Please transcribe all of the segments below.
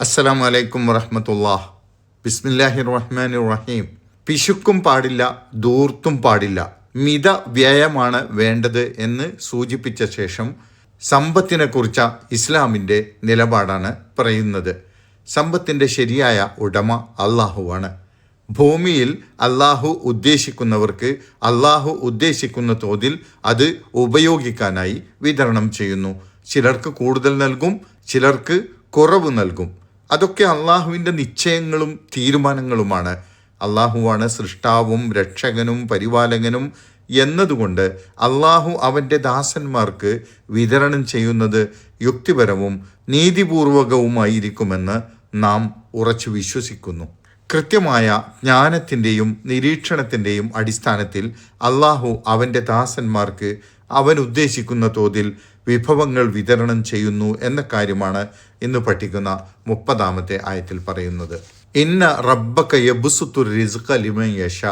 അസ്സലാമു വലൈക്കും വറഹമത്തുല്ലാ ബിസ്മില്ലാഹി റഹ്മാൻ റഹീം പിശുക്കും പാടില്ല ദൂർത്തും പാടില്ല. മിത വ്യയമാണ് വേണ്ടത് എന്ന് സൂചിപ്പിച്ച ശേഷം സമ്പത്തിനെ കുറിച്ച ഇസ്ലാമിന്റെ നിലപാടാണ് പറയുന്നത്. സമ്പത്തിന്റെ ശരിയായ ഉടമ അള്ളാഹുവാണ്. ഭൂമിയിൽ അള്ളാഹു ഉദ്ദേശിക്കുന്നവർക്ക് അള്ളാഹു ഉദ്ദേശിക്കുന്ന തോതിൽ അത് ഉപയോഗിക്കാനായി വിതരണം ചെയ്യുന്നു. ചിലർക്ക് കൂടുതൽ നൽകും ചിലർക്ക് കുറവ് നൽകും. അതൊക്കെ അള്ളാഹുവിന്റെ നിശ്ചയങ്ങളും തീരുമാനങ്ങളുമാണ്. അള്ളാഹുവാണ് സൃഷ്ടാവും രക്ഷകനും പരിപാലകനും എന്നതുകൊണ്ട് അള്ളാഹു അവന്റെ ദാസന്മാർക്ക് വിതരണം ചെയ്യുന്നത് യുക്തിപരവും നീതിപൂർവകവുമായിരിക്കുമെന്ന് നാം ഉറച്ചു വിശ്വസിക്കുന്നു. കൃത്യമായ ജ്ഞാനത്തിന്റെയും നിരീക്ഷണത്തിന്റെയും അടിസ്ഥാനത്തിൽ അള്ളാഹു അവന്റെ ദാസന്മാർക്ക് അവൻ ഉദ്ദേശിക്കുന്ന തോതിൽ വിഭവങ്ങൾ വിതരണം ചെയ്യുന്നു എന്ന കാര്യമാണ് ഇന്ന് പഠിക്കുന്ന മുപ്പതാമത്തെ ആയത്തിൽ പറയുന്നത്. ഇന്ന റബ്ബക്ക യബുസുത്തു റിസ്ഖ ലിമൻ യഷ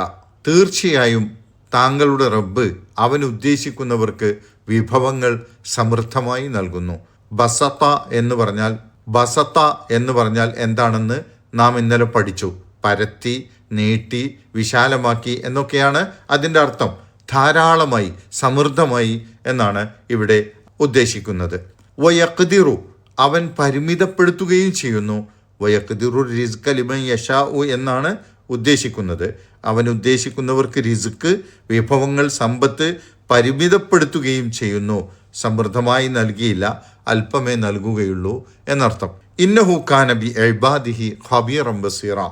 തീർച്ചയായും താങ്കളുടെ റബ്ബ് അവൻ ഉദ്ദേശിക്കുന്നവർക്ക് വിഭവങ്ങൾ സമൃദ്ധമായി നൽകുന്നു. ബസത്ത എന്ന് പറഞ്ഞാൽ ബസത്ത എന്ന് പറഞ്ഞാൽ എന്താണെന്ന് നാം ഇന്നലെ പഠിച്ചു. പരത്തി നീട്ടി വിശാലമാക്കി എന്നൊക്കെയാണ് അതിന്റെ അർത്ഥം. ധാരാളമായി സമൃദ്ധമായി എന്നാണ് ഇവിടെ ഉദ്ദേശിക്കുന്നത്. വയക്തിറു അവൻ പരിമിതപ്പെടുത്തുകയും ചെയ്യുന്നു. വയക്തിറു റിസ്ക് ലിമൻ യഷാഉ എന്നാണ് ഉദ്ദേശിക്കുന്നത്. അവൻ ഉദ്ദേശിക്കുന്നവർക്ക് റിസ്ക് വിഭവങ്ങൾ സമ്പത്ത് പരിമിതപ്പെടുത്തുകയും ചെയ്യുന്നു. സമൃദ്ധമായി നൽകിയില്ല അല്പമേ നൽകുകയുള്ളൂ എന്നർത്ഥം. ഇന്നഹു ഖാനബി എബാദിഹി ഹബീറം ബസീറ.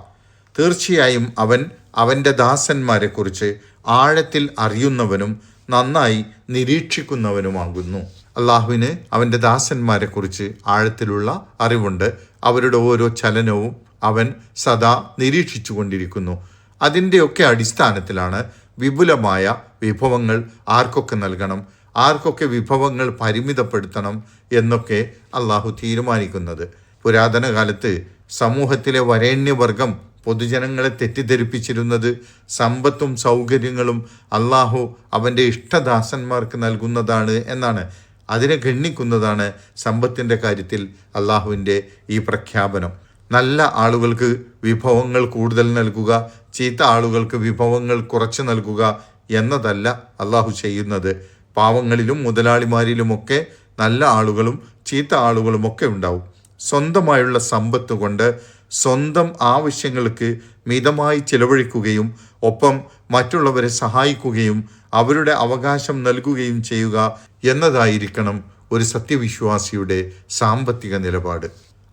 തീർച്ചയായും അവൻ അവന്റെ ദാസന്മാരെക്കുറിച്ച് ആഴത്തിൽ അറിയുന്നവനും നന്നായി നിരീക്ഷിക്കുന്നവനുമാകുന്നു. അള്ളാഹുവിന് അവന്റെ ദാസന്മാരെക്കുറിച്ച് ആഴത്തിലുള്ള അറിവുണ്ട്. അവരുടെ ഓരോ ചലനവും അവൻ സദാ നിരീക്ഷിച്ചു കൊണ്ടിരിക്കുന്നു അതിന്റെയൊക്കെ അടിസ്ഥാനത്തിലാണ് വിപുലമായ വിഭവങ്ങൾ ആർക്കൊക്കെ നൽകണം ആർക്കൊക്കെ വിഭവങ്ങൾ പരിമിതപ്പെടുത്തണം എന്നൊക്കെ അള്ളാഹു തീരുമാനിക്കുന്നത്. പുരാതന കാലത്ത് സമൂഹത്തിലെ വരേണ്യവർഗം പൊതുജനങ്ങളെ തെറ്റിദ്ധരിപ്പിച്ചിരുന്നത് സമ്പത്തും സൗകര്യങ്ങളും അള്ളാഹു അവന്റെ ഇഷ്ടദാസന്മാർക്ക് നൽകുന്നതാണ് എന്നാണ്. അതിനെ ഗണ്ണിക്കുന്നതാണ് സമ്പത്തിന്റെ കാര്യത്തിൽ അള്ളാഹുവിന്റെ ഈ പ്രഖ്യാപനം. നല്ല ആളുകൾക്ക് വിഭവങ്ങൾ കൂടുതൽ നൽകുക ചീത്ത ആളുകൾക്ക് വിഭവങ്ങൾ കുറച്ച് നൽകുക എന്നതല്ല അള്ളാഹു ചെയ്യുന്നത്. പാവങ്ങളിലും മുതലാളിമാരിലുമൊക്കെ നല്ല ആളുകളും ചീത്ത ആളുകളുമൊക്കെ ഉണ്ടാവും. സ്വന്തമായുള്ള സമ്പത്ത് കൊണ്ട് സ്വന്തം ആവശ്യങ്ങൾക്ക് മിതമായി ചിലവഴിക്കുകയും ഒപ്പം മറ്റുള്ളവരെ സഹായിക്കുകയും അവരുടെ അവകാശം നൽകുകയും ചെയ്യുക എന്നതായിരിക്കണം ഒരു സത്യവിശ്വാസിയുടെ സാമ്പത്തിക നിലപാട്.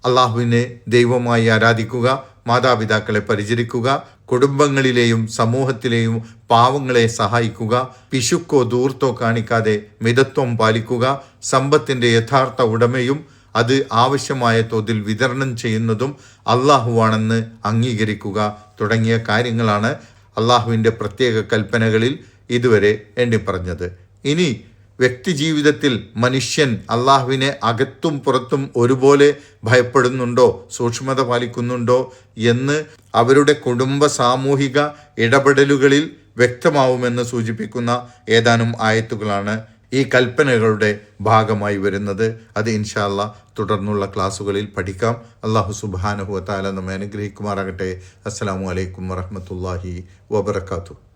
അള്ളാഹുവിനെ ദൈവമായി ആരാധിക്കുക മാതാപിതാക്കളെ പരിചരിക്കുക കുടുംബങ്ങളിലെയും സമൂഹത്തിലെയും പാവങ്ങളെ സഹായിക്കുക പിശുക്കോ ദൂർത്തോ കാണിക്കാതെ മിതത്വം പാലിക്കുക സമ്പത്തിന്റെ യഥാർത്ഥ ഉടമയും അത് ആവശ്യമായ തോതിൽ വിതരണം ചെയ്യുന്നതും അള്ളാഹുവാണെന്ന് അംഗീകരിക്കുക തുടങ്ങിയ കാര്യങ്ങളാണ് അള്ളാഹുവിന്റെ പ്രത്യേക കൽപ്പനകളിൽ ഇതുവരെ എണ്ണി പറഞ്ഞത് ഇനി വ്യക്തി ജീവിതത്തിൽ മനുഷ്യൻ അള്ളാഹുവിനെ അകത്തും പുറത്തും ഒരുപോലെ ഭയപ്പെടുന്നുണ്ടോ സൂക്ഷ്മത പാലിക്കുന്നുണ്ടോ എന്ന് അവരുടെ കുടുംബ സാമൂഹിക ഇടപെടലുകളിൽ വ്യക്തമാവുമെന്ന് സൂചിപ്പിക്കുന്ന ഏതാനും ആയത്തുകളാണ് ഈ കൽപ്പനകളുടെ ഭാഗമായി വരുന്നത്. അത് ഇൻഷാല്ല തുടർന്നുള്ള ക്ലാസ്സുകളിൽ പഠിക്കാം. അള്ളാഹു സുബാനഹു താല നമ്മെ അനുഗ്രഹിക്കുമാറാകട്ടെ. അസ്സാം വലൈക്കും വറഹമത്തല്ലാഹി വബർക്കാത്തു